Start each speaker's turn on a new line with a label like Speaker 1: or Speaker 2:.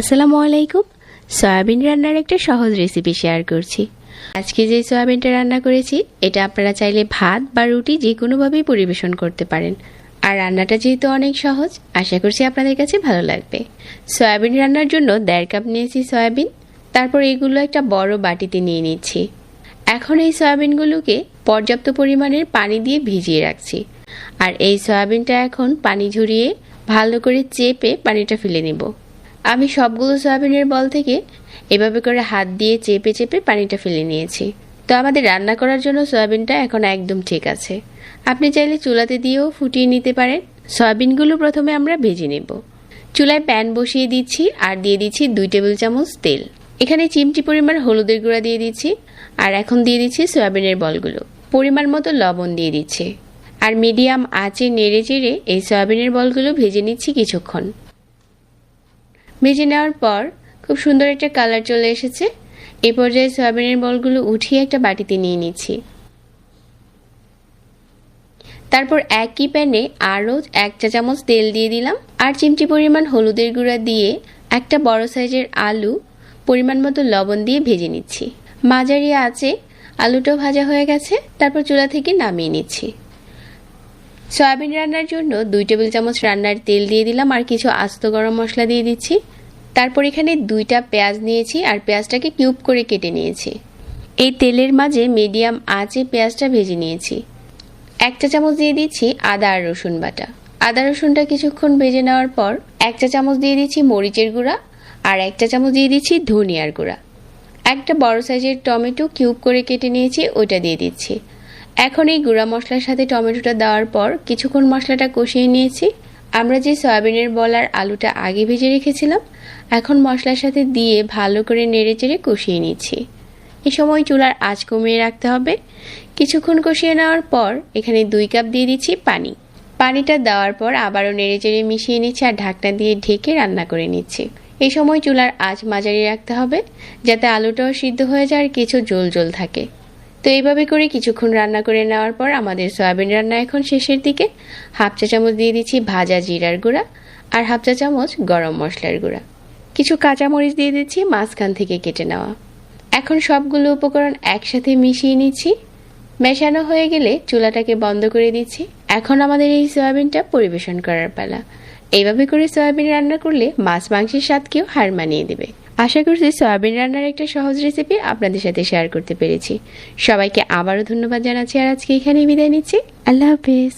Speaker 1: আসসালামু আলাইকুম। সয়াবিন রান্নার একটা সহজ রেসিপি শেয়ার করছি। আজকে যে সয়াবিনটা রান্না করেছি, এটা আপনারা চাইলে ভাত বা রুটি যে কোনোভাবেই পরিবেশন করতে পারেন। আর রান্নাটা যেহেতু অনেক সহজ, আশা করছি আপনাদের কাছে ভালো লাগবে। সয়াবিন রান্নার জন্য দেড় কাপ নিয়েছি সয়াবিন, তারপর এগুলো একটা বড় বাটিতে নিয়ে নিচ্ছি। এখন এই সয়াবিনগুলোকে পর্যাপ্ত পরিমাণের পানি দিয়ে ভিজিয়ে রাখছি। আর এই সয়াবিনটা এখন পানি ঝরিয়ে ভালো করে চেপে পানিটা ফেলে নেব। আমি সবগুলো সয়াবিনের বল থেকে এভাবে করে হাত দিয়ে চেপে চেপে পানিটা ফেলে নিয়েছি। তো আমাদের রান্না করার জন্য সয়াবিনটা এখন একদম ঠিক আছে। আপনি চাইলে চুলাতে দিয়েও ফুটিয়ে নিতে পারেন। সয়াবিনগুলো প্রথমে আমরা ভেজে নেব। চুলায় প্যান বসিয়ে দিচ্ছি আর দিয়ে দিচ্ছি দুই টেবিল চামচ তেল। এখানে চিমটি পরিমাণ হলুদের গুঁড়া দিয়ে দিচ্ছি আর এখন দিয়ে দিচ্ছি সয়াবিনের বলগুলো। পরিমাণ মতো লবণ দিয়ে দিচ্ছি। আর মিডিয়াম আঁচে নেড়ে চেড়ে এই সয়াবিনের বলগুলো ভেজে নিচ্ছি কিছুক্ষণ। ভেজে নেওয়ার পর খুব সুন্দর একটা কালার চলে এসেছে। এ পর্যায়ে সয়াবিনের বলগুলো উঠিয়ে একটা বাটিতে নিয়ে নিচ্ছি। তারপর একই প্যানে আরও এক চা চামচ তেল দিয়ে দিলাম। আর চিমটি পরিমাণ হলুদের গুঁড়া দিয়ে একটা বড় সাইজের আলু পরিমাণ মতো লবণ দিয়ে ভেজে নিচ্ছি। মাঝারি আছে আলুটাও ভাজা হয়ে গেছে। তারপর চুলা থেকে নামিয়ে নিচ্ছি। সয়াবিন রান্নার জন্য দুই টেবিল চামচ রান্নার তেল দিয়ে দিলাম আর কিছু আস্ত গরম মশলা দিয়ে দিচ্ছি। তারপর এখানে দুইটা পেঁয়াজ নিয়েছি আর পেঁয়াজটাকে কিউব করে কেটে নিয়েছি। এই তেলের মাঝে মিডিয়াম আঁচে পেঁয়াজটা ভেজে নিয়েছি। এক চা চামচ দিয়ে দিচ্ছি আদা আর রসুন বাটা। আদা রসুনটা কিছুক্ষণ ভেজে নেওয়ার পর এক চা চামচ দিয়ে দিচ্ছি মরিচের গুঁড়া আর এক চা চামচ দিয়ে দিচ্ছি ধনিয়ার গুঁড়া। একটা বড় সাইজের টমেটো কিউব করে কেটে নিয়েছি, ওইটা দিয়ে দিচ্ছি। এখন এই গুঁড়া মশলার সাথে টমেটোটা দেওয়ার পর কিছুক্ষণ মশলাটা কষিয়ে নিয়েছি। আমরা যে সয়াবিনের বল আর আলুটা আগে ভেজে রেখেছিলাম, এখন মশলার সাথে দিয়ে ভালো করে নেড়ে চেড়ে কষিয়ে নিচ্ছি। এই সময় চুলার আঁচ কমিয়ে রাখতে হবে। কিছুক্ষণ কষিয়ে নেওয়ার পর এখানে দুই কাপ দিয়ে দিচ্ছি পানি। পানিটা দেওয়ার পর আবারও নেড়ে চেড়ে মিশিয়ে নিচ্ছি আর ঢাকনা দিয়ে ঢেকে রান্না করে নিচ্ছি। এই সময় চুলার আঁচ মাঝারি রাখতে হবে, যাতে আলুটাও সিদ্ধ হয়ে যায় আর কিছু জল জল থাকে। তো এইভাবে করে কিছুক্ষণ রান্না করে নেওয়ার পর আমাদের সয়াবিন রান্না এখন শেষের দিকে। হাফ চা চামচ দিয়ে দিচ্ছি ভাজা জিরার গুঁড়া আর হাফ চা চামচ গরম মশলার গুঁড়া। কিছু কাঁচামরিচ দিয়ে দিচ্ছি মাঝখান থেকে কেটে নেওয়া। এখন সবগুলো উপকরণ একসাথে মিশিয়ে নিচ্ছি। মেশানো হয়ে গেলে চুলাটাকে বন্ধ করে দিচ্ছি। এখন আমাদের এই সয়াবিনটা পরিবেশন করার পালা। এইভাবে করে সয়াবিন রান্না করলে মাছ মাংসের স্বাদকেও হার মানিয়ে দেবে। আশা করছি সয়াবিন রান্নার একটা সহজ রেসিপি আপনাদের সাথে শেয়ার করতে পেরেছি। সবাইকে আবারও ধন্যবাদ জানাচ্ছি আর আজকে এখানেই বিদায় নিচ্ছি। আল্লাহ হাফিজ।